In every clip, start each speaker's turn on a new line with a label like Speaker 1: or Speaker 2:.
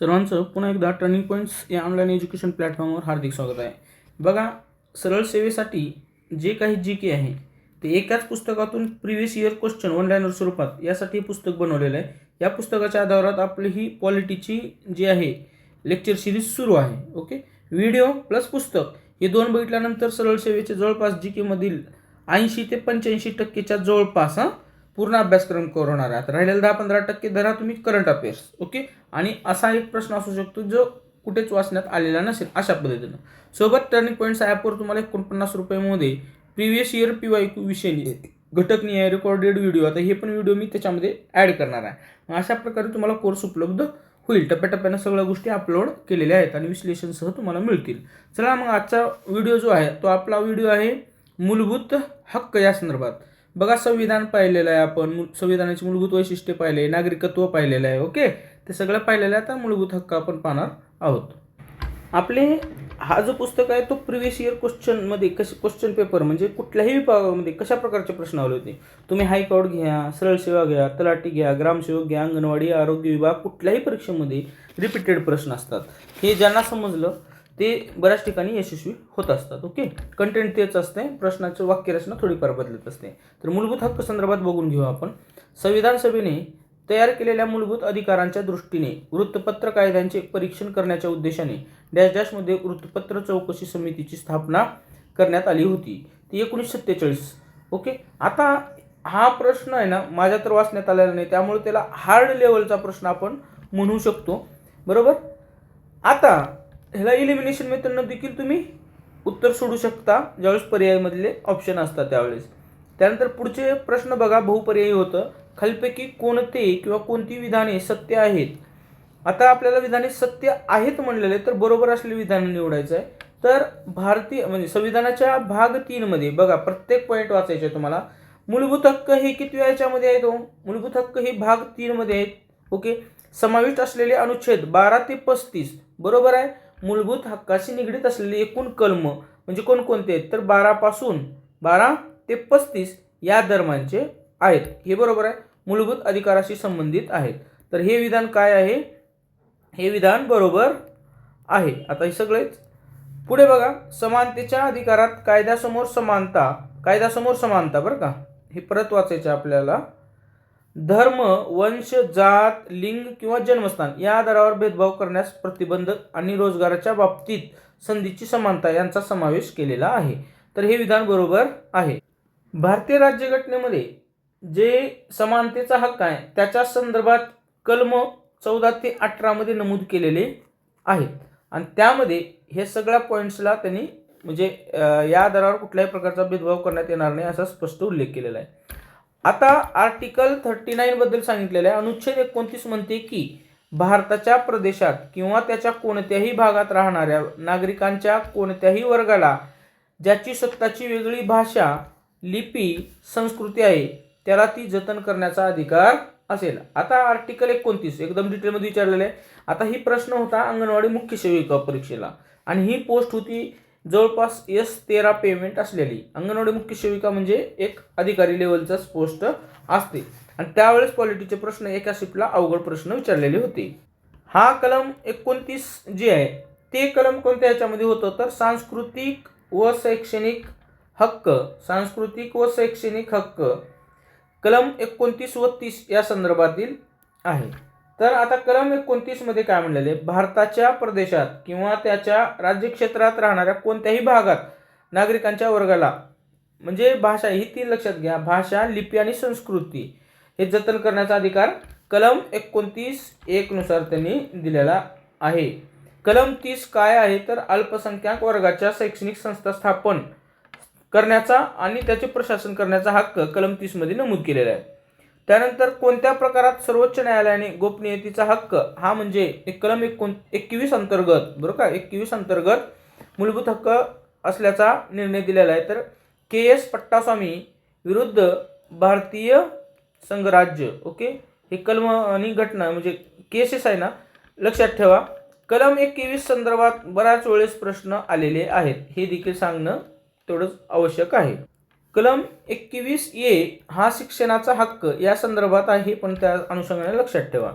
Speaker 1: सर्वांचं पुन्हा एकदा टर्निंग पॉईंट्स या ऑनलाईन एज्युकेशन प्लॅटफॉर्मवर हार्दिक स्वागत आहे. बघा सरळ सेवेसाठी जे काही जी के आहे ते एकाच पुस्तकातून प्रिव्हियस इयर क्वेश्चन ऑनलाईनवर स्वरूपात यासाठी हे पुस्तक बनवलेलं आहे. या पुस्तकाच्या आधारात आपली ही पॉलिटीची जी आहे लेक्चर सिरीज सुरू आहे ओके व्हिडिओ प्लस पुस्तक हे दोन बघितल्यानंतर सरळ सेवेचे जवळपास जी केमधील ऐंशी ते पंच्याऐंशी टक्केच्या जवळपास हां पूर्ण अभ्यासक्रम करवणार आहात राहिलेला दहा पंधरा टक्के धरा तुम्ही करंट अफेअर्स ओके आणि असा एक प्रश्न असू शकतो जो कुठेच वाचण्यात आलेला नसेल अशा पद्धतीनं. सोबत टर्निंग पॉईंट्स ॲपवर तुम्हाला एकोणपन्नास रुपयामध्ये प्रिव्हियस इयर पी वाय विषयी घटकनीय रेकॉर्डेड व्हिडिओ आता हे पण व्हिडिओ मी त्याच्यामध्ये ॲड करणार आहे. मग अशा प्रकारे तुम्हाला कोर्स उपलब्ध होईल. टप्प्याटप्प्यानं सगळ्या गोष्टी अपलोड केलेल्या आहेत आणि विश्लेषणसह तुम्हाला मिळतील. चला मग आजचा व्हिडिओ जो आहे तो आपला व्हिडिओ आहे मूलभूत हक्क या संदर्भात. बघा संविधान पाहिलेलं आहे आपण. संविधानाची मूलभूत वैशिष्ट्ये पाहिले नागरिकत्व पाहिलेलं आहे ओके? ते सगळं पाहिलेलं आहे आता मूलभूत हक्क आपण पाहणार आहोत. आपले हा जो पुस्तक आहे तो प्रिव्हियस इयर क्वेश्चनमध्ये कसे क्वेश्चन पेपर म्हणजे कुठल्याही विभागामध्ये कशा प्रकारचे प्रश्न आले होते? तुम्ही हायकोर्ट घ्या सरळ सेवा घ्या तलाठी घ्या ग्रामसेवक घ्या अंगणवाडी आरोग्य विभाग कुठल्याही परीक्षेमध्ये रिपीटेड प्रश्न असतात. हे ज्यांना समजलं ते बऱ्याच ठिकाणी यशस्वी होत असतात ओके कंटेंट तेच असते प्रश्नाचं वाक्यरचना थोडीफार बदलत असते. तर मूलभूत हक्क संदर्भात बघून घेऊ आपण. संविधान सभेने तयार केलेल्या मूलभूत अधिकारांच्या दृष्टीने वृत्तपत्र कायद्यांचे परीक्षण करण्याच्या उद्देशाने डॅश डॅशमध्ये वृत्तपत्र चौकशी समितीची स्थापना करण्यात आली होती. ती एकोणीसशे सत्तेचाळीस ओके आता हा प्रश्न आहे ना माझ्या तर वाचण्यात आलेला नाही त्यामुळे त्याला हार्ड लेवलचा प्रश्न आपण म्हणू शकतो. बरोबर? आता ह्याला इलिमिनेशन मेथडनं देखील तुम्ही उत्तर सोडू शकता. ज्यावेळेस पर्यायमधले ऑप्शन असतात त्यावेळेस. त्यानंतर पुढचे प्रश्न बघा बहुपर्यायी होतं. खालीपैकी कोणते किंवा कोणती विधाने सत्य आहेत? आता आपल्याला विधाने सत्य आहेत म्हणलेले तर बरोबर असलेले विधान निवडायचं आहे. तर भारतीय म्हणजे संविधानाच्या भाग तीनमध्ये बघा प्रत्येक पॉईंट वाचायचे आहे तुम्हाला. मूलभूत हक्क हे किती याच्यामध्ये आहेत हो मूलभूत हक्क हे भाग तीनमध्ये आहेत. ओके? समाविष्ट असलेले अनुच्छेद बारा ते पस्तीस. बरोबर आहे? मूलभूत हक्काशी निगडीत असलेले एकूण कलम म्हणजे कोणकोणते आहेत? तर बारापासून बारा ते पस्तीस या दरम्यानचे आहेत. हे बरोबर आहे. मूलभूत अधिकाराशी संबंधित आहेत. तर हे विधान काय आहे? हे विधान बरोबर आहे. आता हे सगळेच पुढे बघा. समानतेच्या अधिकारात कायद्यासमोर समानता कायद्यासमोर समानता बरं का? हे परत वाचायचं आपल्याला. धर्म वंश जात लिंग किंवा जन्मस्थान या आधारावर भेदभाव करण्यास प्रतिबंध आणि रोजगाराच्या बाबतीत संधीची समानता यांचा समावेश केलेला आहे. तर हे विधान बरोबर आहे. भारतीय राज्यघटनेमध्ये जे समानतेचा हक्क आहे त्याच्या संदर्भात कलम चौदा ते अठरामध्ये नमूद केलेले आहेत आणि त्यामध्ये हे सगळ्या पॉईंट्सला त्यांनी म्हणजे या आधारावर कुठल्याही प्रकारचा भेदभाव करण्यात येणार नाही असा स्पष्ट उल्लेख केलेला आहे. आता आर्टिकल थर्टी नाईन बद्दल सांगितलेलं आहे. अनुच्छेद एकोणतीस म्हणते की भारताच्या प्रदेशात किंवा त्याच्या कोणत्याही भागात राहणाऱ्या नागरिकांच्या कोणत्याही वर्गाला ज्याची स्वतःची वेगळी भाषा लिपी संस्कृती आहे त्याला ती जतन करण्याचा अधिकार असेल. आता आर्टिकल एकोणतीस एकदम डिटेलमध्ये विचारलेलं आहे. आता ही प्रश्न होता अंगणवाडी मुख्य सेविका परीक्षेला. आणि ही पोस्ट होती जवळपास एस तेरा पेमेंट असलेली. अंगणवाडी मुख्य सेविका म्हणजे एक अधिकारी लेवलचाच पोस्ट असते. आणि त्यावेळेस क्वालिटीचे प्रश्न एका शिफ्टला अवघड प्रश्न विचारलेले होते. हा कलम एकोणतीस जे आहे ते कलम कोणत्या ह्याच्यामध्ये होतं? तर सांस्कृतिक व शैक्षणिक हक्क सांस्कृतिक व शैक्षणिक हक्क कलम एकोणतीस व तीस या संदर्भातील आहे. तर आता कलम एकोणतीसमध्ये काय म्हणलेले? भारताच्या प्रदेशात किंवा त्याच्या राज्यक्षेत्रात राहणाऱ्या कोणत्याही भागात नागरिकांच्या वर्गाला म्हणजे भाषा ही तीन लक्षात घ्या भाषा लिपी आणि संस्कृती हे जतन करण्याचा अधिकार कलम एकोणतीस एक नुसार त्यांनी दिलेला आहे. कलम तीस काय आहे? तर अल्पसंख्याक वर्गाच्या शैक्षणिक संस्था स्थापन करण्याचा आणि त्याचे प्रशासन करण्याचा हक्क कलम तीसमध्ये नमूद केलेला आहे. त्यानंतर कोणत्या प्रकारात सर्वोच्च न्यायालयाने गोपनीयतेचा हक्क हा म्हणजे एक कलम एकोण एकवीस अंतर्गत बरोबर का? एकवीस अंतर्गत मूलभूत हक्क असल्याचा निर्णय दिलेला आहे. तर के एस पट्टास्वामी विरुद्ध भारतीय संघराज्य ओके? हे कलम आणि घटना म्हणजे केसेस आहे ना लक्षात ठेवा. कलम एकवीस संदर्भात बऱ्याच वेळेस प्रश्न आलेले आहेत. हे देखील सांगणं तेवढंच आवश्यक आहे. कलम एकवीस ए हा शिक्षणाचा हक्क. या संदर्भात आहे पण त्या अनुषंगाने लक्षात ठेवा.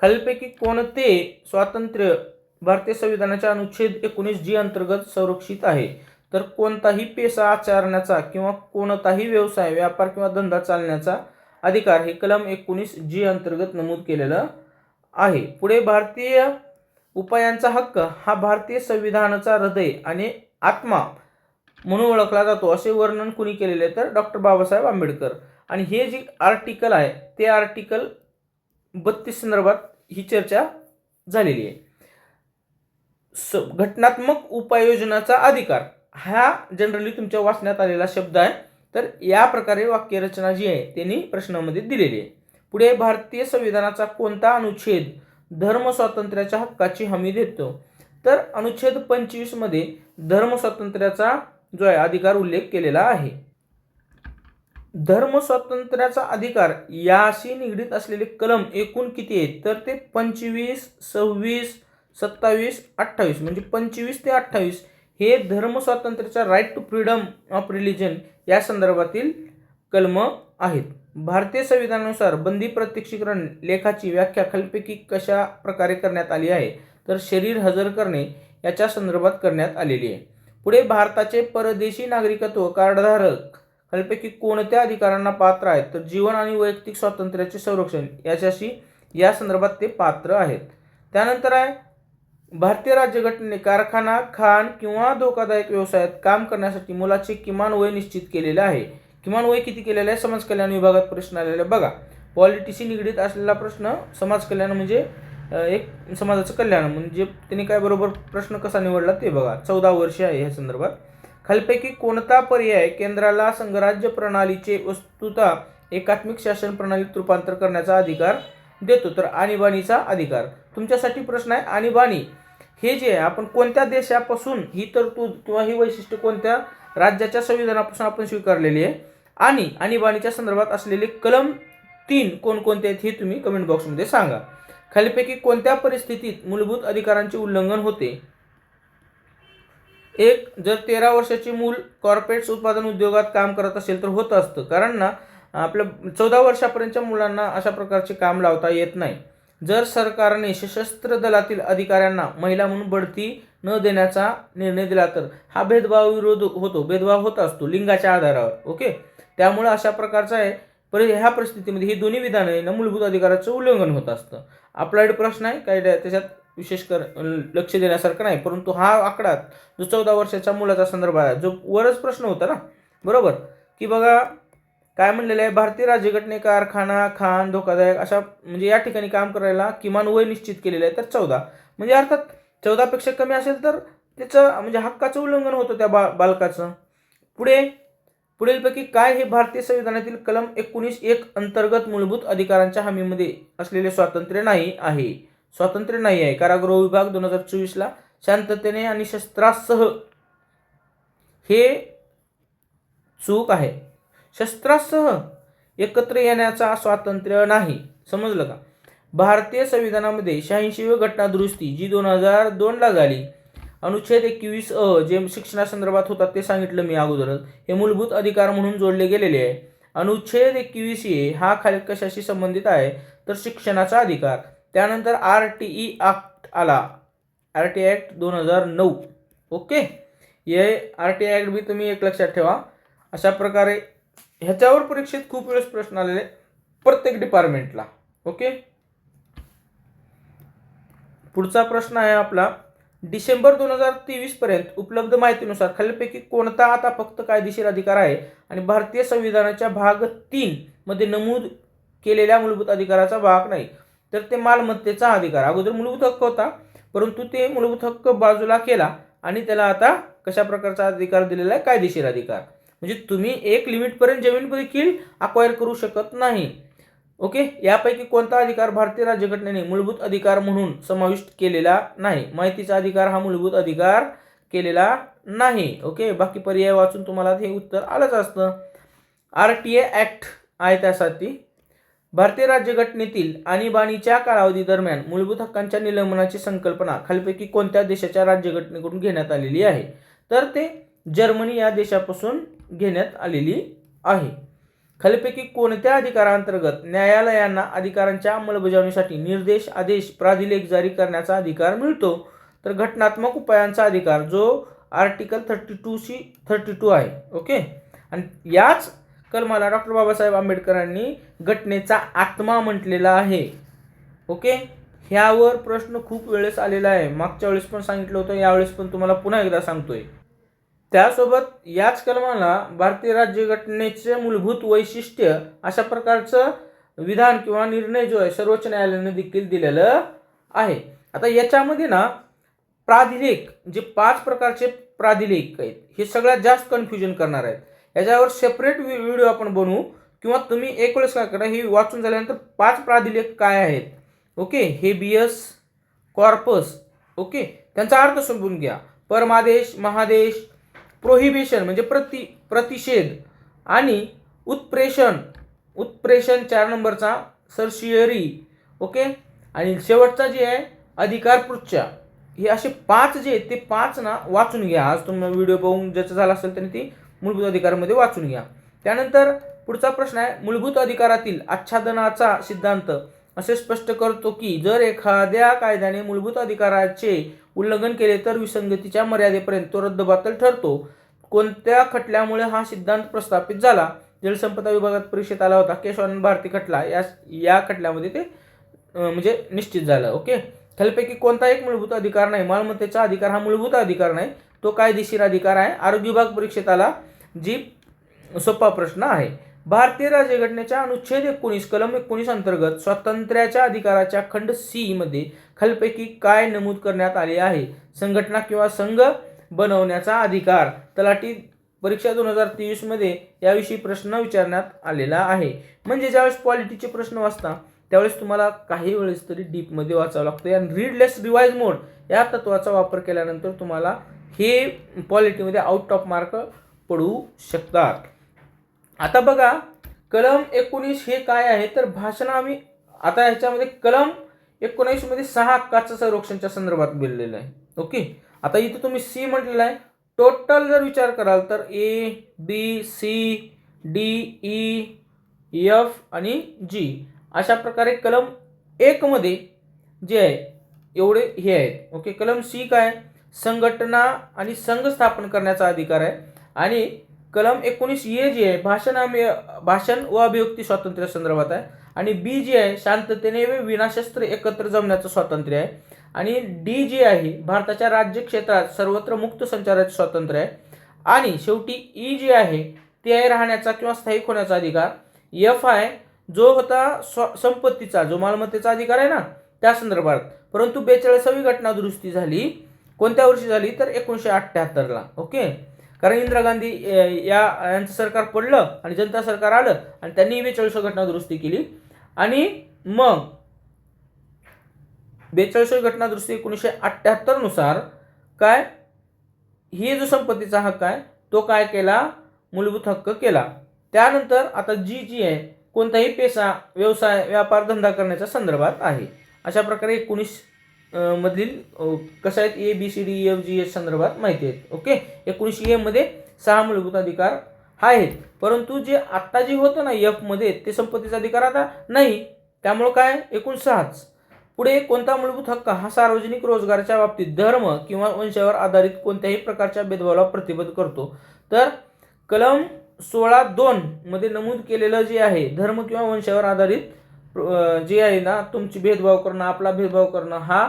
Speaker 1: खालीलपैकी कोणते स्वातंत्र्य भारतीय संविधानाच्या अनुच्छेद एकोणीस जी अंतर्गत संरक्षित आहे? तर कोणताही पेसा आचरण्याचा किंवा कोणताही व्यवसाय व्यापार किंवा धंदा चालण्याचा अधिकार हे कलम एकोणीस जी अंतर्गत नमूद केलेलं आहे. पुढे भारतीय उपायांचा हक्क. हा भारतीय संविधानाचा हृदय आणि आत्मा म्हणून ओळखला जातो. असे वर्णन कुणी केलेले तर डॉक्टर बाबासाहेब आंबेडकर. आणि हे जे आर्टिकल आहे ते आर्टिकल बत्तीस संदर्भात ही चर्चा झालेली आहे. स घटनात्मक उपाययोजनाचा अधिकार. हा जनरली तुमच्या वाचण्यात आलेला शब्द आहे. तर या प्रकारे वाक्यरचना जी आहे त्यांनी प्रश्नामध्ये दिलेली आहे. पुढे भारतीय संविधानाचा कोणता अनुच्छेद धर्म स्वातंत्र्याच्या हक्काची हमी देतो? तर अनुच्छेद पंचवीसमध्ये धर्म स्वातंत्र्याचा जो आहे अधिकार उल्लेख केलेला आहे. धर्म स्वातंत्र्याचा अधिकार याशी निगडीत असलेले कलम एकूण किती आहेत? तर ते पंचवीस सव्वीस सत्तावीस अठ्ठावीस. म्हणजे पंचवीस ते अठ्ठावीस हे धर्म स्वातंत्र्याच्या right to freedom of religion या संदर्भातील कलम आहेत. भारतीय संविधानानुसार बंदी प्रत्यक्षीकरण लेखाची व्याख्या खालीलपैकी कशा प्रकारे करण्यात आली आहे? तर शरीर हजर करणे याच्या संदर्भात करण्यात आलेली आहे. पुढे भारताचे परदेशी नागरिकत्व कार्डधारक. खालीलपैकी कोणत्या अधिकारांना पात्र आहेत? तर जीवन आणि वैयक्तिक स्वातंत्र्याचे संरक्षण याच्याशी या संदर्भात ते पात्र आहेत. त्यानंतर आहे भारतीय राज्यघटनेने कारखाना खाण किंवा धोकादायक व्यवसायात काम करण्यासाठी मुलाचे किमान वय निश्चित केलेले आहे. किमान वय किती केलेलं आहे? समाज कल्याण विभागात प्रश्न आलेला आहे बघा. पॉलिटिशी निगडीत असलेला प्रश्न समाज कल्याण म्हणजे एक समाजाचं कल्याण म्हणजे त्यांनी काय बरोबर प्रश्न कसा निवडला ते बघा. चौदा वर्षे आहे ह्या संदर्भात. खालपैकी कोणता पर्याय केंद्राला संघराज्य प्रणालीचे वस्तुता एकात्मिक शासन प्रणालीत रूपांतर करण्याचा अधिकार देतो? तर आणीबाणीचा अधिकार. तुमच्यासाठी प्रश्न आहे आणीबाणी. हे जे आहे आपण कोणत्या देशापासून ही तरतूद किंवा ही वैशिष्ट्य कोणत्या राज्याच्या संविधानापासून आपण स्वीकारलेली आहे? आणि आणीबाणीच्या संदर्भात असलेले कलम तीन कोणकोणते आहेत हे तुम्ही कमेंट बॉक्समध्ये सांगा. खालीपैकी कोणत्या परिस्थितीत मूलभूत अधिकारांचे उल्लंघन होते? एक जर तेरा वर्षाचे मूल कॉर्पोरेट्स उत्पादन उद्योगात काम करत असेल तर होत असतं. कारण ना आपल्या चौदा वर्षापर्यंतच्या मुलांना अशा प्रकारचे काम लावता येत नाही. जर सरकारने सशस्त्र दलातील अधिकाऱ्यांना महिला म्हणून बढती न देण्याचा निर्णय दिला तर हा भेदभाव विरोध होतो. भेदभाव होत असतो लिंगाच्या आधारावर. ओके? त्यामुळे अशा प्रकारचा आहे. पर ह्या परिस्थितीमध्ये ही दोन्ही विधानं आहे ना मूलभूत अधिकाराचं उल्लंघन होत असतं. अप्लाइड प्रश्न आहे. काय त्याच्यात विशेष कर लक्ष देण्यासारखं नाही. परंतु हा आकडा जो चौदा वर्षाच्या मुलाचा संदर्भ आहे जो वरच प्रश्न होता ना? बरोबर? की बघा काय म्हणलेलं आहे? भारतीय राज्यघटने कारखाना खान धोकादायक अशा म्हणजे या ठिकाणी काम करायला किमान वय निश्चित केलेलं आहे तर चौदा. म्हणजे अर्थात चौदापेक्षा कमी असेल तर त्याचं म्हणजे हक्काचं उल्लंघन होतं त्या बा बालकाचं. पुढे पुढीलपैकी काय हे भारतीय संविधानातील कलम एकोणीस एक अंतर्गत मूलभूत अधिकारांच्या हमीमध्ये असलेले स्वातंत्र्य नाही आहे? स्वातंत्र्य नाही आहे. कारागृह विभाग दोन हजार चोवीसला शांततेने आणि शस्त्रासह हे चूक आहे. शस्त्रासह एकत्र येण्याचा स्वातंत्र्य नाही. समजलं का? भारतीय संविधानामध्ये शहाऐंशीवी घटना दुरुस्ती जी दोन हजार दोनला झाली अनुच्छेद एकवीस अ जे शिक्षणासंदर्भात होतात ते सांगितलं मी अगोदरच. हे मूलभूत अधिकार म्हणून जोडले गेलेले आहे. अनुच्छेद एकवीस ए हा खाली कशाशी संबंधित आहे? तर शिक्षणाचा अधिकार. त्यानंतर आर टी ई ॲक्ट आला. आर टी ॲक्ट दोन हजार नऊ. ओके? हे आर टी ॲक्ट बी तुम्ही एक लक्षात ठेवा. अशा प्रकारे ह्याच्यावर परीक्षेत खूप वेळेस प्रश्न आलेले प्रत्येक डिपार्टमेंटला ओके? पुढचा प्रश्न आहे आपला. डिसेंबर दोन हजार तेवीस पर्यंत उपलब्ध माहितीनुसार खालीलपैकी कोणता आता फक्त कायदेशीर अधिकार आहे? आणि भारतीय संविधानाच्या भाग तीन मध्ये नमूद केलेल्या मूलभूत अधिकाराचा भाग नाही. तर ते मालमत्तेचा अधिकार. अगोदर मूलभूत हक्क होता परंतु ते मूलभूत हक्क बाजूला केला आणि त्याला आता कशा प्रकारचा अधिकार दिलेला आहे? कायदेशीर अधिकार. म्हणजे तुम्ही एक लिमिटपर्यंत जमीन देखील अक्वायर करू शकत नाही. ओके? यापैकी कोणता अधिकार भारतीय राज्यघटनेने मूलभूत अधिकार म्हणून समाविष्ट केलेला नाही? माहितीचा अधिकार हा मूलभूत अधिकार केलेला नाही. ओके? बाकी पर्याय वाचून तुम्हाला हे उत्तर आलंच असतं. आर टी ए ॲक्ट आहे त्यासाठी. भारतीय राज्यघटनेतील आणीबाणीच्या कालावधी दरम्यान मूलभूत हक्कांच्या निलंबनाची संकल्पना खालपैकी कोणत्या देशाच्या राज्यघटनेकडून घेण्यात आलेली आहे? तर ते जर्मनी या देशापासून घेण्यात आलेली आहे. खालीपैकी कोणत्या अधिकारांतर्गत न्यायालयांना अधिकारांच्या अंमलबजावणीसाठी निर्देश आदेश प्राधिलेख जारी करण्याचा अधिकार मिळतो? तर घटनात्मक उपायांचा अधिकार जो article thirty two C thirty two आहे ओके? आणि याच कलमाला डॉक्टर बाबासाहेब आंबेडकरांनी घटनेचा आत्मा म्हटलेला आहे ओके? ह्यावर प्रश्न खूप वेळेस आलेला आहे. मागच्या वेळेस पण सांगितलं होतं यावेळेस पण तुम्हाला पुन्हा एकदा सांगतोय. त्यासोबत याच कलमाला भारतीय राज्यघटनेचे मूलभूत वैशिष्ट्य अशा प्रकारचं विधान किंवा निर्णय जो आहे सर्वोच्च न्यायालयाने देखील दिलेलं आहे. आता याच्यामध्ये ना प्राधिलेख जे पाच प्रकारचे प्राधिलेख आहेत हे सगळ्यात जास्त कन्फ्युजन करणार आहेत. याच्यावर सेपरेट व्हिडिओ आपण बनवू किंवा तुम्ही एक वेळेस काय करा हे वाचून झाल्यानंतर पाच प्राधिलेख काय आहेत? ओके हेबियस कॉर्पस ओके त्यांचा अर्थ समजून घ्या. परमादेश महादेश प्रोहिबिशन म्हणजे प्रति प्रतिषेध आणि उत्प्रेषण. उत्प्रेषण चार नंबरचा सरशियरी ओके? आणि शेवटचा जे आहे अधिकार पृच्छा हे असे पाच जे आहेत ते पाच ना वाचून घ्या. आज तुम्ही व्हिडिओ पाहून ज्याचं झालं असेल त्यांनी ती मूलभूत अधिकारामध्ये वाचून घ्या. त्यानंतर पुढचा प्रश्न आहे मूलभूत अधिकारातील आच्छादनाचा सिद्धांत. असे स्पष्ट करतो की जर एखाद्या कायद्याने मूलभूत अधिकाराचे उल्लंघन केले तर विसंगतीच्या मर्यादेपर्यंत तो रद्दबातल ठरतो. कोणत्या खटल्यामुळे हा सिद्धांत प्रस्थापित झाला? जलसंपदा विभागात परीक्षेत आला होता. केशवानंद भारती खटला. या या खटल्यामध्ये ते म्हणजे निश्चित झालं. ओके? खालीपैकी कोणता एक मूलभूत अधिकार नाही. मालमत्तेचा अधिकार हा मूलभूत अधिकार नाही. तो कायदेशीर अधिकार आहे. आरोग्य विभाग परीक्षेत आला जी सोपा प्रश्न आहे. भारतीय राज्यघटनेच्या अनुच्छेद एकोणीस कलम एकोणीस अंतर्गत स्वातंत्र्याच्या अधिकाराच्या खंड सी मध्ये खलपैकी काय नमूद करण्यात आले आहे? संघटना किंवा संघ बनवण्याचा अधिकार तलाठी परीक्षा दोन हजार तेवीसमध्ये याविषयी प्रश्न विचारण्यात आलेला आहे. म्हणजे ज्यावेळेस पॉलिटीचे प्रश्न वाचता त्यावेळेस तुम्हाला काही वेळेस तरी डीपमध्ये वाचावं लागतं आणि रीडलेस रिवाइज मोड या तत्वाचा वापर केल्यानंतर तुम्हाला हे पॉलिटीमध्ये आउट ऑफ मार्क पडू शकतात. आता बघा कलम एकोणीस हे काय आहे? तर भाषण आम्ही आता ह्याच्यामध्ये कलम एकोणीसमध्ये सहा हक्काचं संरक्षणच्या संदर्भात बोललेलं आहे. ओके? आता इथं तुम्ही सी म्हटलेलं आहे. टोटल जर विचार कराल तर A B C D E F आणि जी अशा प्रकारे कलम एकमध्ये जे आहे एवढे हे आहेत. ओके? कलम सी काय? संघटना आणि संघ स्थापन करण्याचा अधिकार आहे. आणि कलम एकोणीस ए जी आहे भाषण आम्ही भाषण व अभिव्यक्ती स्वातंत्र्य संदर्भात आहे. आणि बी जे आहे शांततेने व विनाशस्त्र एकत्र जमण्याचं स्वातंत्र्य आहे. आणि डी जे आहे भारताच्या राज्य क्षेत्रात सर्वत्र मुक्त संचाराचे स्वातंत्र्य आहे. आणि शेवटी ई जे आहे ते आहे राहण्याचा किंवा स्थायिक होण्याचा अधिकार. एफ आहे जो होता स्व संपत्तीचा जो मालमत्तेचा अधिकार आहे ना त्या संदर्भात. परंतु बेचाळीसावी घटना दुरुस्ती झाली. कोणत्या वर्षी झाली? तर एकोणीसशे अठ्ठ्याहत्तरला. ओके? कारण इंदिरा गांधी या यांचं सरकार पडलं आणि जनता सरकार आलं आणि त्यांनी बेचाळीस घटना दुरुस्ती केली. आणि मग बेचाळीस घटना दुरुस्ती एकोणीसशे अठ्ठ्याहत्तरनुसार काय ही जो संपत्तीचा हक्क आहे तो काय केला? मूलभूत हक्क केला. त्यानंतर आता जी जी आहे कोणताही पेसा व्यवसाय व्यापार धंदा करण्याच्या संदर्भात आहे. अशा प्रकारे एकोणीस मधील कसं आहेत? A B C D F G H संदर्भात माहिती आहेत. ओके? एकोणीसशे मध्ये सहा मूलभूत अधिकार आहेत. परंतु जे आत्ता जे होतं ना एफमध्ये ते संपत्तीचा अधिकार आता नाही. त्यामुळं काय? एकूण सहाच. पुढे कोणता मूलभूत हक्क हा सार्वजनिक रोजगाराच्या बाबतीत धर्म किंवा वंशावर आधारित कोणत्याही प्रकारच्या भेदभावाला प्रतिबंध करतो? तर कलम सोळा दोन मध्ये नमूद केलेलं जे आहे धर्म किंवा वंशावर आधारित जे आहे ना तुमची भेदभाव करणं आपला भेदभाव करणं हा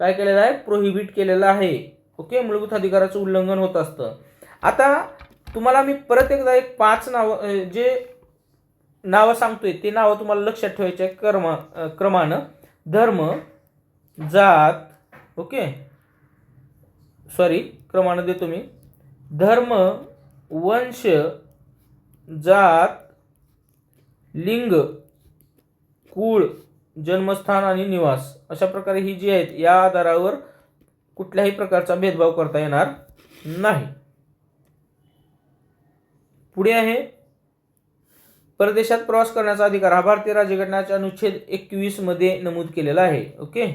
Speaker 1: काय केलेला आहे? प्रोहिबिट केलेला आहे. ओके मूलभूत अधिकाराचं उल्लंघन होत असतं. आता तुम्हाला मी परत एकदा एक पाच नावं जे नावं सांगतोय ते नावं तुम्हाला लक्षात ठेवायचे आहे. कर्म क्रमानं. धर्म जात ओके सॉरी क्रमानं देतो मी. धर्म वंश जात लिंग कुळ जन्मस्थान आणि निवास अशा प्रकारे ही जी आहेत या आधारावर कुठल्याही प्रकारचा भेदभाव करता येणार नाही. पुढे आहे परदेशात प्रवास करण्याचा अधिकार हा भारतीय राज्यघटनाच्या अनुच्छेद एकवीसमध्ये नमूद केलेला आहे ओके?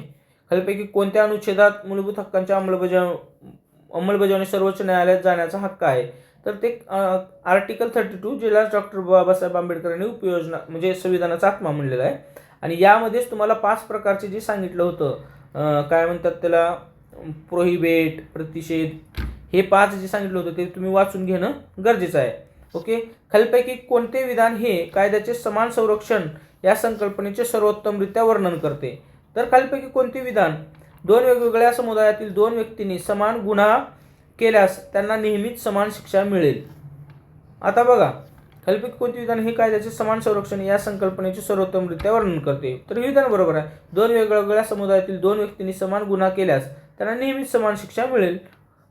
Speaker 1: खालीपैकी कोणत्या अनुच्छेदात मूलभूत हक्कांच्या अंमलबजाव अंमलबजावणी सर्वोच्च न्यायालयात जाण्याचा हक्क आहे? तर ते आर्टिकल थर्टी टू ज्याला डॉक्टर बाबासाहेब आंबेडकरांनी उपयोजना म्हणजे संविधानाचा आत्मा म्हणलेला आहे. आणि यामध्येच तुम्हाला पाच प्रकारचे जे सांगितलं होतं काय म्हणतात त्याला प्रोहिबेट प्रतिषेध हे पाच जे सांगितलं होतं ते तुम्ही वाचून घेणं गरजेचं आहे. ओके? खालपैकी कोणते विधान हे कायद्याचे समान संरक्षण या संकल्पनेचे सर्वोत्तमरित्या वर्णन करते? तर खालपैकी कोणते विधान? दोन वेगवेगळ्या समुदायातील दोन व्यक्तींनी समान गुन्हा केल्यास त्यांना नेहमीच समान शिक्षा मिळेल. आता बघा कल्पित कोणते विधान हे कायद्याचे समान संरक्षण या संकल्पनेचे सर्वोत्तमरित्या वर्णन करते. तर हे विधान बरोबर आहे. दोन वेगवेगळ्या समुदायातील दोन व्यक्तींनी समान गुन्हा केल्यास त्यांना नेहमीच समान शिक्षा मिळेल.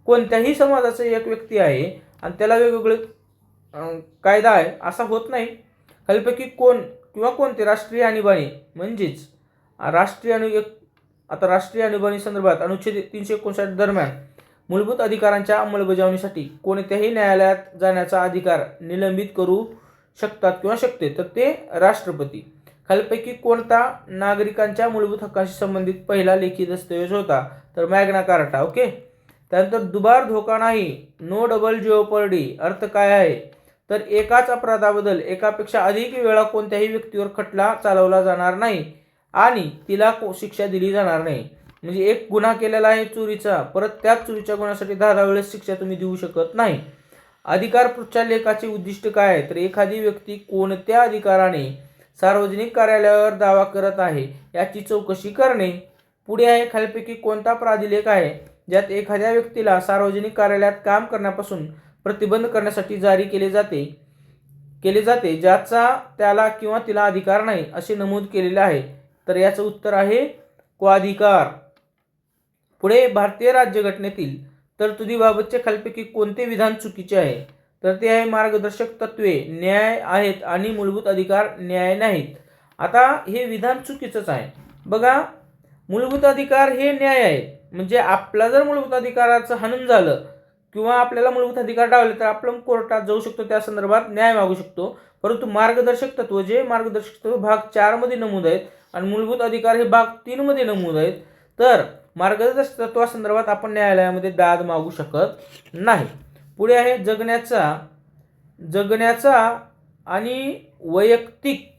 Speaker 1: कोणत्याही समाजाचा एक व्यक्ती आहे आणि त्याला वेगवेगळे कायदा आहे असा होत नाही. कल्पकी कोण किंवा कोणते राष्ट्रीय आणीबाणी? म्हणजेच राष्ट्रीय आणि एक आता राष्ट्रीय आणीबाणी संदर्भात अनुच्छेद तीनशे एकोणसाठ दरम्यान मूलभूत अधिकारांच्या अंमलबजावणीसाठी कोणत्याही न्यायालयात जाण्याचा अधिकार निलंबित करू शकतात किंवा शकते तर ते राष्ट्रपती. खालपैकी कोणता नागरिकांच्या मूलभूत हक्कांशी संबंधित पहिला लेखी दस्तऐवज होता? तर मॅग्ना कार्टा ओके? त्यानंतर दुबार धोका नाही नो डबल जिओपर्डी अर्थ काय आहे? तर एकाच अपराधाबद्दल एकापेक्षा अधिक वेळा कोणत्याही व्यक्तीवर खटला चालवला जाणार नाही आणि तिला को- शिक्षा दिली जाणार नाही. म्हणजे एक गुन्हा केलेला आहे चोरीचा परत त्याच चोरीच्या गुन्ह्यासाठी दहा दहा वेळेस शिक्षा तुम्ही देऊ शकत नाही. अधिकार लेखाचे उद्दिष्ट काय आहे? तर एखादी व्यक्ती कोणत्या अधिकाराने सार्वजनिक कार्यालयावर दावा करत आहे याची चौकशी करणे. पुढे आहे खालीलपैकी कोणता प्राधिलेख आहे ज्यात एखाद्या व्यक्तीला सार्वजनिक कार्यालयात काम करण्यापासून प्रतिबंध करण्यासाठी जारी केले जाते केले जाते ज्याचा त्याला किंवा तिला अधिकार नाही असे नमूद केलेले आहे. तर याचं उत्तर आहे क्वाधिकार. पुढे भारतीय राज्यघटनेतील तरतुदीबाबतचे खालपैकी कोणते विधान चुकीचे आहे? तर ते आहे मार्गदर्शक तत्वे न्याय आहेत आणि मूलभूत अधिकार न्याय नाहीत. आता हे विधान चुकीचंच आहे. बघा मूलभूत अधिकार हे न्याय आहेत. म्हणजे आपला जर मूलभूत अधिकाराचं हनन झालं किंवा आपल्याला मूलभूत अधिकार डावले तर आपण कोर्टात जाऊ शकतो त्या संदर्भात न्याय मागू शकतो. परंतु मार्गदर्शक तत्व जे मार्गदर्शक तत्व भाग चारमध्ये नमूद आहेत आणि मूलभूत अधिकार हे भाग तीनमध्ये नमूद आहेत. तर मार्गदर्शक तत्वासंदर्भात आपण न्यायालयामध्ये दाद मागू शकत नाही. पुढे आहे जगण्याचा जगण्याचा आणि वैयक्तिक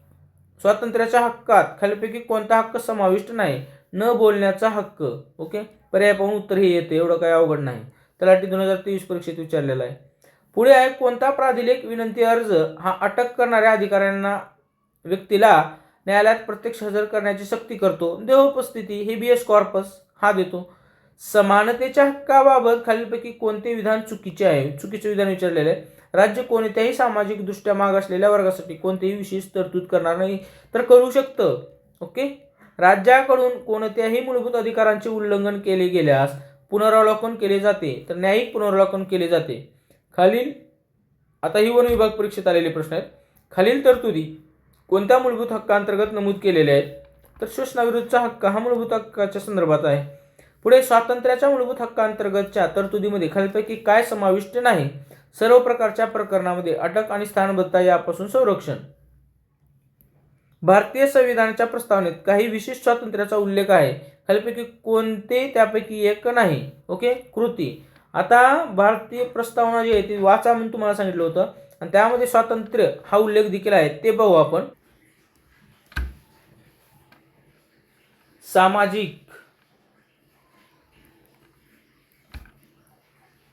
Speaker 1: स्वातंत्र्याच्या हक्कात. खालीपैकी कोणता हक्क समाविष्ट नाही? न बोलण्याचा हक्क. ओके? पर्याय पाहून उत्तर हे येते. एवढं काही अवघड नाही. तलाठी दोन हजार तेवीस परीक्षेत विचारलेला आहे. पुढे आहे कोणता प्राधिलेख विनंती अर्ज हा अटक करणाऱ्या अधिकाऱ्यांना व्यक्तीला न्यायालयात प्रत्यक्ष हजर करण्याची सक्ती करतो? देहोपस्थिती हेबियस कॉर्पस. हा देतो. समानतेच्या हक्काबाबत खालीलपैकी कोणते विधान चुकीचे आहे? चुकीचे विधान विचारलेले. आहे राज्य कोणत्याही सामाजिकदृष्ट्या माग मागासलेल्या वर्गासाठी कोणतेही विशेष तरतूद करणार नाही तर करू शकतं. ओके? राज्याकडून कोणत्याही मूलभूत अधिकारांचे उल्लंघन केले गेल्यास पुनरावलोकन केले जाते तर न्यायिक पुनरावलोकन केले जाते. खालील आता ही वन विभाग परीक्षेत आलेले प्रश्न आहेत. खालील तरतुदी कोणत्या मूलभूत हक्कांतर्गत नमूद केलेले आहेत? तर शोषणाविरुद्धचा हक्क हा मूलभूत हक्काच्या संदर्भात आहे. पुढे स्वातंत्र्याच्या मूलभूत हक्कांतर्गतच्या तरतुदीमध्ये खालीलपैकी काय समाविष्ट नाही सर्व प्रकारच्या प्रकरणामध्ये अटक आणि स्थानबद्धता यापासून संरक्षण. भारतीय संविधानाच्या प्रस्तावनेत काही विशिष्ट स्वातंत्र्याचा उल्लेख आहे. खालीपैकी कोणते त्यापैकी एक नाही. ओके? कृती. आता भारतीय प्रस्तावना जी आहे ती वाचा म्हणून तुम्हाला सांगितलं होतं. आणि त्यामध्ये स्वातंत्र्य हा उल्लेख देखील आहे. ते बघू आपण. सामाजिक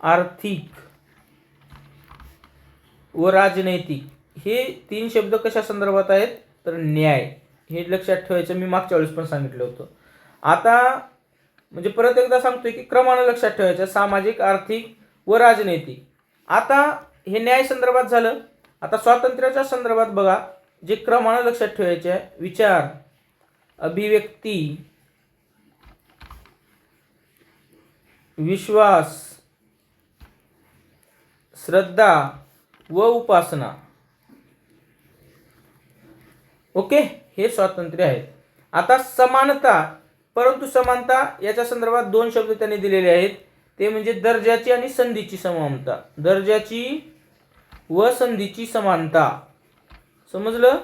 Speaker 1: आर्थिक व राजनैतिक हे तीन शब्द कशा संदर्भात आहेत? तर न्याय. हे लक्षात ठेवायचं मी मागच्या वेळेस पण सांगितलं होतं. आता म्हणजे परत एकदा सांगतोय की क्रमानं लक्षात ठेवायचं सामाजिक आर्थिक व राजनैतिक. आता हे न्याय संदर्भात झालं. आता स्वातंत्र्याच्या संदर्भात बघा जे क्रमानं लक्षात ठेवायचे आहे विचार. अभिव्यक्ती विश्वास श्रद्धा व उपासना. ओके हे स्वातंत्र्य आहे आता समानता परंतु समानता याच्या संदर्भात दोन शब्द त्यांनी दिलेले आहेत. ते म्हणजे दर्जाची आणि संधीची समानता. दर्जाची व संधीची समानता. समजलं?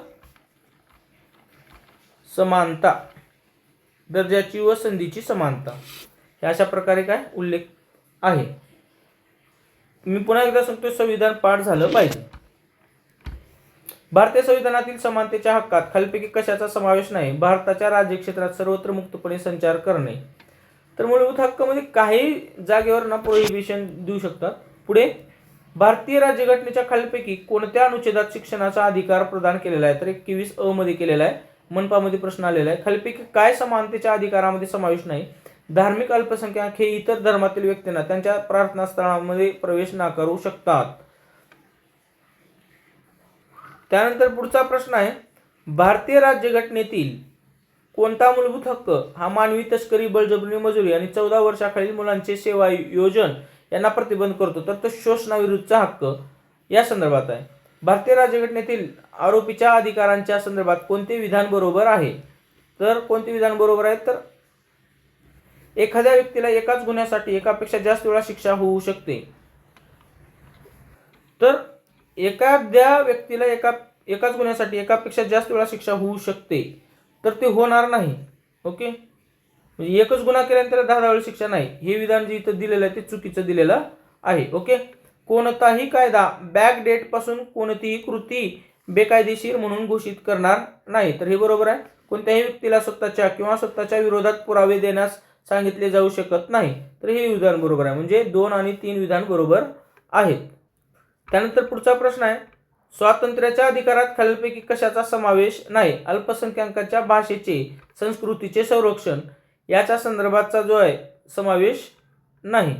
Speaker 1: समानता. दर्जाची व संधीची समानता. हे अशा प्रकारे काय उल्लेख आहे. मी पुन्हा एकदा सांगतो संविधान पाठ झालं पाहिजे. भारतीय संविधानातील समानतेच्या हक्कात खालपैकी कशाचा समावेश नाही? भारताच्या राज्य क्षेत्रात सर्वत्र मुक्तपणे संचार करणे. तर मूलभूत हक्कामध्ये काही जागेवर ना प्रोहिबिशन देऊ शकतात. पुढे भारतीय राज्यघटनेच्या खालपैकी कोणत्या अनुच्छेदात शिक्षणाचा अधिकार प्रदान केलेला आहे? तर एकवीस अ मध्ये केलेला आहे. मनपामध्ये प्रश्न आलेला आहे. खालीपैकी काय समानतेच्या अधिकारामध्ये समावेश नाही? धार्मिक अल्पसंख्याक हे इतर धर्मातील व्यक्तींना त्यांच्या प्रार्थनास्थळामध्ये प्रवेश नाकारू शकतात. त्यानंतर पुढचा प्रश्न आहे भारतीय राज्यघटनेतील कोणता मूलभूत हक्क? हा मानवी तस्करी बळजबरी मजुरी आणि चौदा वर्षाखालील मुलांचे सेवा योजन यांना प्रतिबंध करतो. तर तो शोषणाविरुद्धचा हक्क या संदर्भात आहे. भारतीय राज्यघटनेतील आरोपीच्या अधिकारांच्या संदर्भात कोणते विधान बरोबर आहे? तर कोणते विधान बरोबर आहे? तर एखाद्या व्यक्तीला एकाच गुन्ह्यासाठी एकापेक्षा जास्त वेळा शिक्षा होऊ शकते. तर एखाद्या व्यक्तीला एका एकाच गुन्ह्यासाठी एकापेक्षा जास्त वेळा शिक्षा होऊ शकते. तर ते होणार नाही. ओके? म्हणजे एकच गुन्हा केल्यानंतर दहा दहा वेळा शिक्षा नाही. हे विधान जे इथं दिलेलं आहे ते चुकीचं दिलेलं आहे. ओके? कोणताही कायदा बॅक डेटपासून कोणतीही कृती बेकायदेशीर म्हणून घोषित करणार नाही. तर हे बरोबर आहे. कोणत्याही व्यक्तीला स्वतःच्या किंवा स्वतःच्या विरोधात पुरावे देण्यास सांगितले जाऊ शकत नाही. तर हे विधान बरोबर आहे. म्हणजे दोन आणि तीन विधान बरोबर आहेत. त्यानंतर पुढचा प्रश्न आहे. स्वातंत्र्याच्या अधिकारात खालीलपैकी कशाचा समावेश नाही? अल्पसंख्याकांच्या भाषेचे संस्कृतीचे संरक्षण याच्या संदर्भातचा जो आहे समावेश नाही.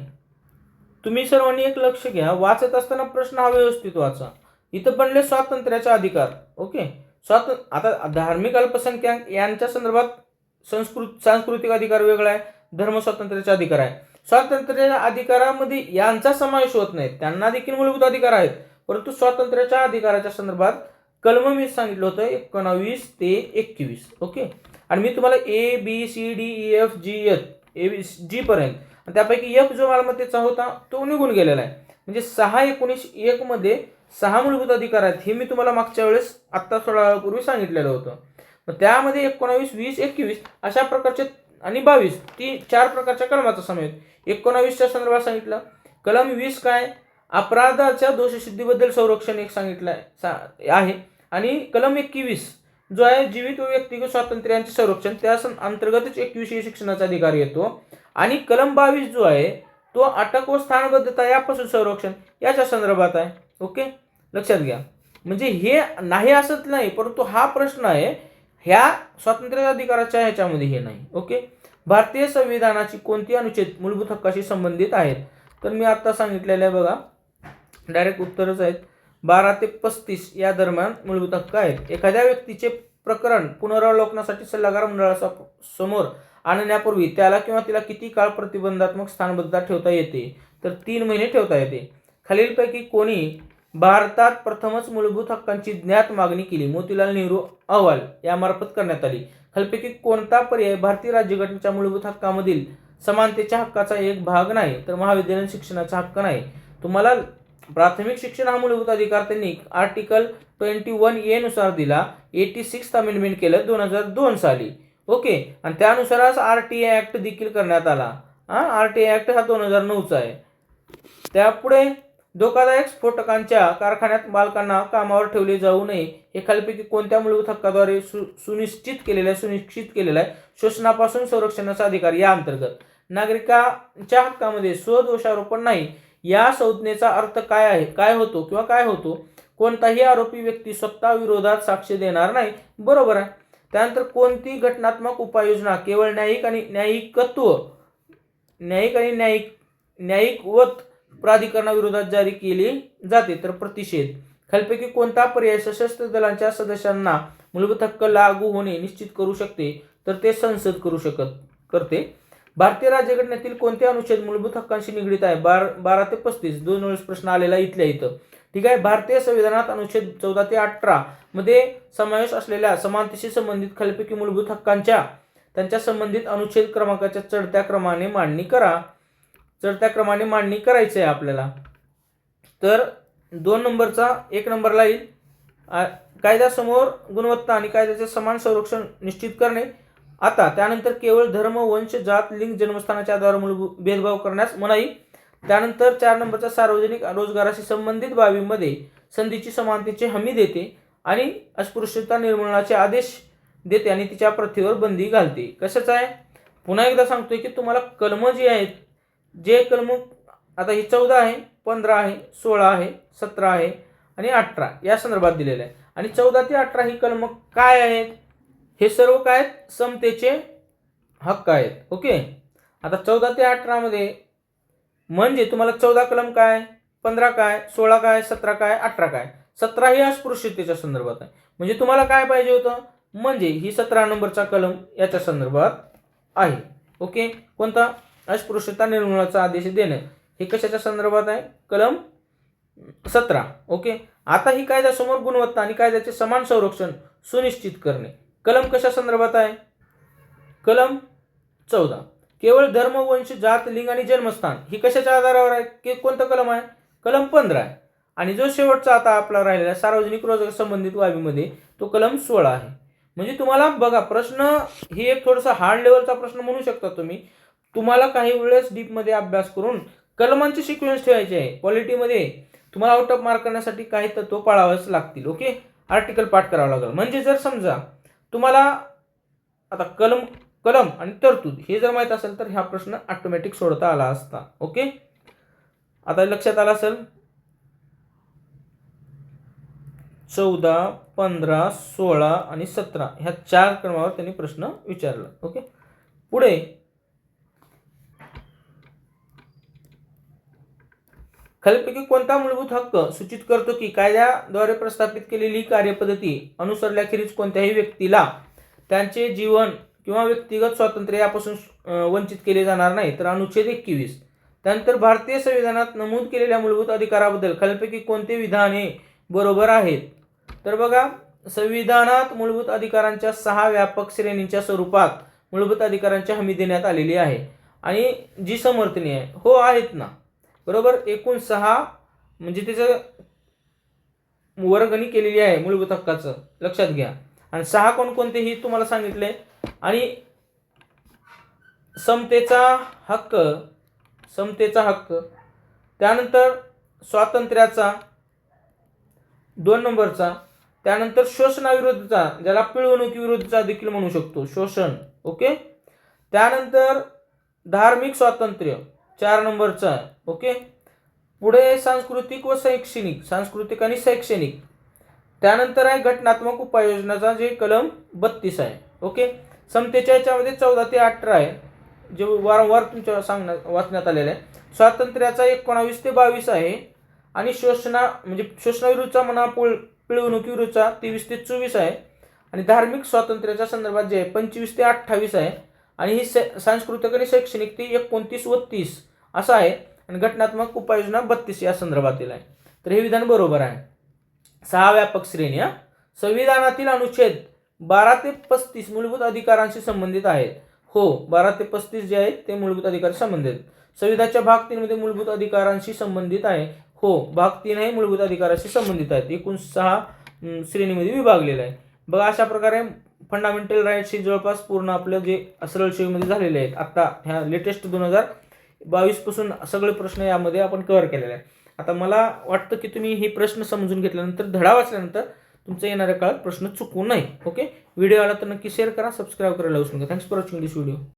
Speaker 1: तुम्ही सर्वांनी एक लक्ष घ्या. वाचत असताना प्रश्न हा व्यवस्थित वाचा. इथं बनले स्वातंत्र्याचा अधिकार. ओके? स्वातंत्र आता धार्मिक अल्पसंख्याक यांच्या संदर्भात संस्कृत सांस्कृतिक अधिकार वेगळा आहे. धर्म स्वातंत्र्याचा अधिकार आहे. स्वातंत्र्याच्या अधिकारामध्ये यांचा समावेश होत नाही. त्यांना देखील मूलभूत अधिकार आहेत. परंतु स्वातंत्र्याच्या अधिकाराच्या संदर्भात कलम मी सांगितलं होतं एकोणावीस ते एकवीस. ओके? आणि मी तुम्हाला A B C D E F G H A B G पर्यंत आणि त्यापैकी एक जो मालमत्तेचा होता तो निघून गेलेला आहे. म्हणजे सहा एकोणीस एकमध्ये सहा मूलभूत अधिकार आहेत हे मी तुम्हाला मागच्या वेळेस आत्ता थोड्या वेळापूर्वी सांगितलेलं होतं. मग त्यामध्ये एकोणावीस वीस एकवीस अशा प्रकारचे आणि बावीस ती चार प्रकारच्या कलमाचा समावेश एकोणावीसच्या संदर्भात सांगितलं. कलम वीस काय? अपराधाच्या दोषसिद्धीबद्दल संरक्षण एक सांगितलं आहे सा- आहे. आणि कलम एकवीस जो आहे जीवित व व्यक्तिगत स्वातंत्र्यांचे संरक्षण त्या सं- अंतर्गतच एकविषयी शिक्षणाचा अधिकार येतो. आणि कलम बावीस जो आहे तो अटक व स्थानबद्धता यापासून संरक्षण याच्या संदर्भात आहे. ओके? लक्षात घ्या. म्हणजे हे नाही असत नाही परंतु हा प्रश्न आहे ह्या स्वातंत्र्य अधिकाराच्या ह्याच्यामध्ये हे नाही. ओके? भारतीय संविधानाची कोणती अनुच्छेद मूलभूत हक्काशी संबंधित आहेत? तर मी आत्ता सांगितलेलं आहे बघा. डायरेक्ट उत्तरच आहेत. बारा ते पस्तीस या दरम्यान मूलभूत हक्क आहेत. एखाद्या व्यक्तीचे प्रकरण पुनरावलोकनासाठी सल्लागार मंडळाचा समोर आणण्यापूर्वी त्याला किंवा तिला किती काळ प्रतिबंधात्मक स्थानबद्धता ठेवता येते? तर तीन महिने ठेवता येते. खालीलपैकी कोणी भारतात प्रथमच मूलभूत हक्कांची ज्ञात मागणी केली. मोतीलाल नेहरू अहवाल यामार्फत करण्यात आली. खालपैकी कोणता पर्याय भारतीय राज्यघटनेच्या मूलभूत हक्कामधील समानतेच्या हक्काचा एक भाग नाही तर महाविद्यालयीन शिक्षणाचा हक्क नाही. तुम्हाला प्राथमिक शिक्षण हा मूलभूत अधिकार त्यांनी आर्टिकल ट्वेंटी वन ए नुसार दिला. एटी सिक्स अमेंडमेंट केलं दोन हजार दोन साली. ओके? आणि त्यानुसारच आर टी ए ॲक्ट देखील करण्यात आला. हां? आर टी ए ॲक्ट हा दोन हजार नऊचा आहे. त्यापुढे धोकादायक स्फोटकांच्या कारखान्यात बालकांना कामावर ठेवले जाऊ नये हे खालीपैकी कोणत्या मूलभूत हक्काद्वारे सु सुनिश्चित केलेलं आहे सुनिश्चित केलेलं आहे? शोषणापासून संरक्षणाचा अधिकार या अंतर्गत. नागरिकांच्या हक्कामध्ये स्वदोषारोपण नाही. या संज्ञेचा अर्थ काय आहे? काय होतो किंवा काय होतो? कोणताही आरोपी व्यक्ती स्वतः विरोधात साक्ष देणार नाही. बरोबर आहे. त्यानंतर कोणती घटनात्मक उपाययोजना? केवळ न्यायिक आणि न्यायिकत्व? न्यायिक आणि न्यायिक न्यायिकवत प्राधिकरणाविरोधात जारी केली जाते. तर प्रतिषेध. खालपैकी कोणता पर्याय सशस्त्र दलांच्या सदस्यांना मूलभूत हक्क लागू होणे निश्चित करू शकते? तर ते संसद करू शकत करते. भारतीय राज्यघटनेतील कोणते अनुच्छेद मूलभूत हक्कांशी निगडीत आहे? बार बारा ते पस्तीस दोन वेळेस प्रश्न आलेला इथल्या इथं. ठीक आहे? भारतीय संविधानात अनुच्छेद चौदा ते अठरा मध्ये समावेश असलेल्या समानतेशी संबंधित खालीपैकी मूलभूत हक्कांच्या त्यांच्या संबंधित अनुच्छेद क्रमांकाच्या चढत्या क्रमाने मांडणी करा. चढत्या क्रमाने मांडणी करायची आहे आपल्याला. तर दोन नंबरचा एक नंबरला येईल. कायद्यासमोर गुणवत्ता आणि कायद्याचे समान संरक्षण निश्चित करणे आता त्यानंतर केवळ धर्म वंश जात लिंग जन्मस्थानाच्या आधारावर मूलभूत भेदभाव करण्यास मनाई. त्यानंतर चार नंबरचा सार्वजनिक रोजगाराशी संबंधित बाबींमध्ये संधीची समानतेची हमी देते आणि अस्पृश्यता निर्मूलनाचे आदेश देते आणि तिच्या प्रथेवर बंदी घालते. कशाचं आहे? पुन्हा एकदा सांगतोय की तुम्हाला कलमं जी आहेत जे कलम आता ही चौदा आहे पंधरा आहे सोळा आहे सतरा आहे आणि अठरा या संदर्भात दिलेलं आहे. आणि चौदा ते अठरा ही कलम काय आहेत? हे सर्व काय आहेत? समतेचे हक्क आहेत. ओके? आता चौदा ते अठरामध्ये म्हणजे तुम्हाला चौदा कलम काय? पंधरा काय? सोळा काय? सतरा काय? अठरा काय? सतरा ही अस्पृश्यतेच्या संदर्भात आहे. म्हणजे तुम्हाला काय पाहिजे होतं? म्हणजे ही सतरा नंबरचा कलम याच्या संदर्भात आहे. ओके? कोणता? अस्पृश्यता निर्मूलनाचा आदेश देणं. हे कशाच्या संदर्भात आहे? कलम सतरा. ओके? आता ही कायद्यासमोर गुणवत्ता आणि कायद्याचे समान संरक्षण सुनिश्चित करणे. कलम कशा संदर्भात आहे? कलम चौदा. केवळ धर्म वंश जात लिंग आणि जन्मस्थान ही कशाच्या आधारावर आहे? की कोणतं कलम आहे? कलम पंधरा आहे. आणि जो शेवटचा आता आपला राहिलेला आहे, सार्वजनिक रोजगार संबंधित वाबीमध्ये तो कलम सोळा आहे. म्हणजे तुम्हाला बघा प्रश्न ही एक थोडासा हार्ड लेवलचा प्रश्न म्हणू शकता तुम्ही. तुम्हाला काही वेळेस डीपमध्ये अभ्यास करून कलमांचे सिक्वेन्स ठेवायचे आहे. क्वालिटीमध्ये तुम्हाला आउट ऑफ मार्क करण्यासाठी काही तत्व पाळावेच लागतील ओके आर्टिकल पाठ करावं लागेल. म्हणजे जर समजा तुम्हाला आता कलम कलम आणि तरतूद हे जर माहीत असेल तर हा प्रश्न ऑटोमॅटिक सोडता आला असता. ओके? आता लक्षात आला असेल? चौदा पंधरा सोळा आणि सतरा ह्या चार क्रमावर त्यांनी प्रश्न विचारला. ओके? पुढे खालीलपैकी कोणता मूलभूत हक्क सूचित करतो की कायद्याद्वारे प्रस्थापित केलेली कार्यपद्धती अनुसरल्याखेरीज कोणत्याही व्यक्तीला त्यांचे जीवन किंवा व्यक्तिगत स्वातंत्र्य यापासून वंचित केले जाणार नाही. तर अनुच्छेद एकवीस. त्यानंतर भारतीय संविधानात नमूद केलेल्या मूलभूत अधिकाराबद्दल खालीलपैकी कोणते विधाने बरोबर आहेत? तर बघा संविधानात मूलभूत अधिकारांच्या सहा व्यापक श्रेणींच्या स्वरूपात मूलभूत अधिकारांची हमी देण्यात आलेली आहे. आणि जी समर्थनीय आहे हो आहेत ना. बरोबर? एकूण सहा म्हणजे त्याचं वर्गणी केलेली आहे मूलभूत हक्काचं. लक्षात घ्या. आणि सहा कोणकोणतेही तुम्हाला सांगितले. आणि समतेचा हक्क समतेचा हक्क. त्यानंतर स्वातंत्र्याचा दोन नंबरचा. त्यानंतर शोषणाविरुद्धचा ज्याला पिळवणुकीविरुद्धचा देखील म्हणू शकतो. शोषण ओके? त्यानंतर धार्मिक स्वातंत्र्य. चार नंबरचा आहे ओके? पुढे सांस्कृतिक व शैक्षणिक सांस्कृतिक आणि शैक्षणिक. त्यानंतर आहे घटनात्मक उपाययोजनाचा जे कलम बत्तीस आहे ओके? समतेच्या याच्यामध्ये चौदा ते अठरा आहे. जे वारंवार तुमच्या सांगण्यात वाचण्यात आलेलं आहे. स्वातंत्र्याचा एकोणावीस ते बावीस आहे. आणि शोषणा म्हणजे शोषणाविरुद्धचा म्हणा पोळ पिळवणुकीविरुद्धचा तेवीस ते चोवीस आहे. आणि धार्मिक स्वातंत्र्याच्या संदर्भात जे आहे पंचवीस ते अठ्ठावीस आहे. आणि ही सांस्कृतिक आणि शैक्षणिक ती एकोणतीस व तीस असं आहे. आणि घटनात्मक उपाययोजना बत्तीस या संदर्भातील आहे. तर हे विधान बरोबर आहे. सहा व्यापक श्रेणी संविधानातील अनुच्छेद बारा ते पस्तीस मूलभूत अधिकारांशी संबंधित आहेत. हो बारा ते पस्तीस जे आहेत ते मूलभूत अधिकार संबंधित. आहेत. संविधानाच्या भाग तीनमध्ये मूलभूत अधिकारांशी संबंधित आहे. हो भाग तीन हे मूलभूत अधिकाराशी संबंधित आहेत. एकूण सहा श्रेणीमध्ये विभागलेलं आहे. बघा अशा प्रकारे फंडामेंटल राईट्स हे जवळपास पूर्ण आपलं जे सरळ सेवेमध्ये झालेले आहेत आत्ता ह्या लेटेस्ट दोन हजार बावीसपासून सगळे प्रश्न यामध्ये आपण कव्हर केलेले आहे आता मला वाटतं की तुम्ही हे प्रश्न समजून घेतल्यानंतर धडा वाचल्यानंतर तुमचा येणाऱ्या काळात प्रश्न चुकवू नये ओके? व्हिडिओ आला तर नक्की शेअर करा सबस्क्राईब करायला विसरू नका. Thanks for watching this video